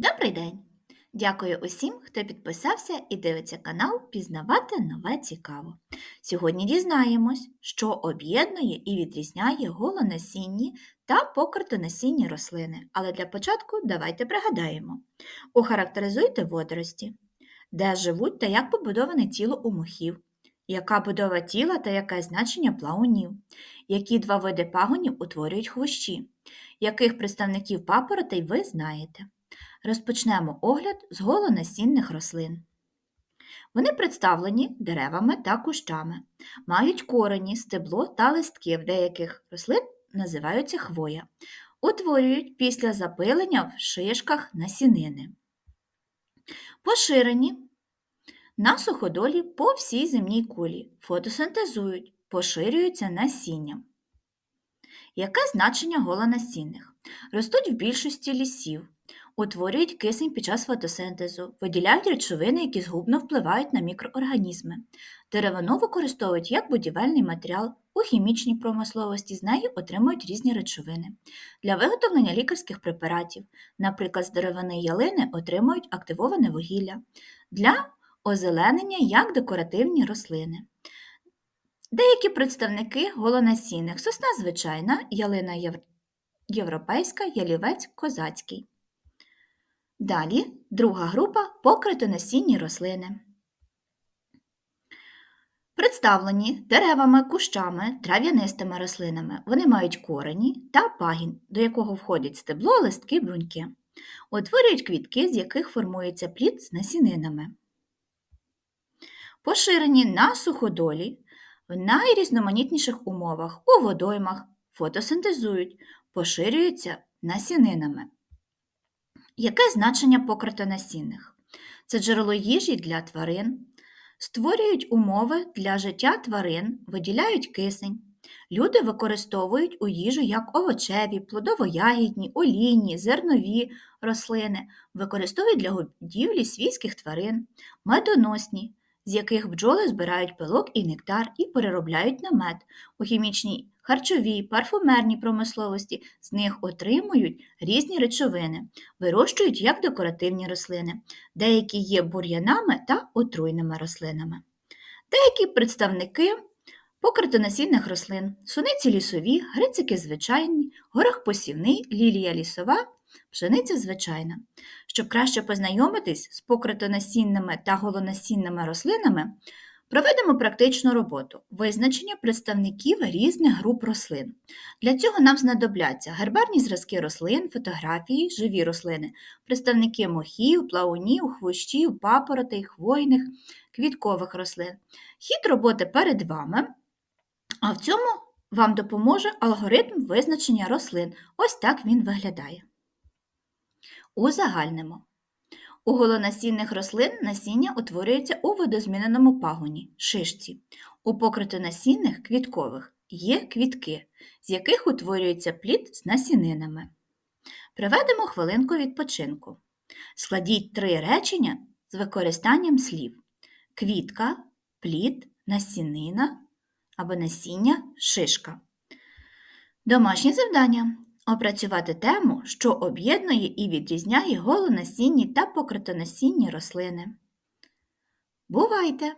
Добрий день! Дякую усім, хто підписався і дивиться канал Пізнавати нове цікаво. Сьогодні дізнаємось, що об'єднує і відрізняє голонасінні та покритонасінні рослини. Але для початку давайте пригадаємо. Охарактеризуйте водорості, де живуть та як побудоване тіло у мохів, яка будова тіла та яке значення плавунів, які два види пагонів утворюють хвощі, яких представників папоротей ви знаєте. Розпочнемо огляд з голонасінних рослин. Вони представлені деревами та кущами, мають корені, стебло та листки, в деяких рослин називаються хвоя, утворюють після запилення в шишках насінини. Поширені на суходолі по всій земній кулі, фотосинтезують, поширюються насінням. Яке значення голонасінних? Ростуть в більшості лісів, утворюють кисень під час фотосинтезу, виділяють речовини, які згубно впливають на мікроорганізми. Деревину використовують як будівельний матеріал, у хімічній промисловості з нею отримують різні речовини. Для виготовлення лікарських препаратів, наприклад, з деревини ялини отримують активоване вугілля, для озеленення як декоративні рослини. Деякі представники голонасінних сосна звичайна, ялина європейська, ялівець козацький. Далі друга група покритонасінні рослини. Представлені деревами, кущами, трав'янистими рослинами. Вони мають корені та пагін, до якого входять стебло, листки, бруньки. Утворюють квітки, з яких формується плід з насінинами. Поширені на суходолі в найрізноманітніших умовах у водоймах, фотосинтезують, поширюються насінинами. Яке значення покритонасінних? Це джерело їжі для тварин, створюють умови для життя тварин, виділяють кисень. Люди використовують у їжу як овочеві, плодово-ягідні, олійні, зернові рослини, використовують для годівлі свійських тварин, медоносні, з яких бджоли збирають пилок і нектар і переробляють на мед. У хімічній, харчовій, парфумерній промисловості з них отримують різні речовини, вирощують як декоративні рослини, деякі є бур'янами та отруйними рослинами. Деякі представники покритонасінних рослин, суниці лісові, грицики звичайні, горох посівний, лілія лісова, пшениця звичайна. Щоб краще познайомитись з покритонасінними та голонасінними рослинами, проведемо практичну роботу визначення представників різних груп рослин. Для цього нам знадобляться гербарні зразки рослин, фотографії, живі рослини, представники мохів, плавунів, хвощів, папоротей, хвойних, квіткових рослин. Хід роботи перед вами, а в цьому вам допоможе алгоритм визначення рослин. Ось так він виглядає. Узагальнимо. У голонасінних рослин насіння утворюється у видозміненому пагоні шишці. У покритонасінних квіткових є квітки, з яких утворюється плід з насінинами. Приведемо хвилинку відпочинку. Складіть три речення з використанням слів: квітка, плід, насінина або насіння, шишка. Домашнє завдання опрацювати тему, що об'єднує і відрізняє голонасінні та покритонасінні рослини. Бувайте!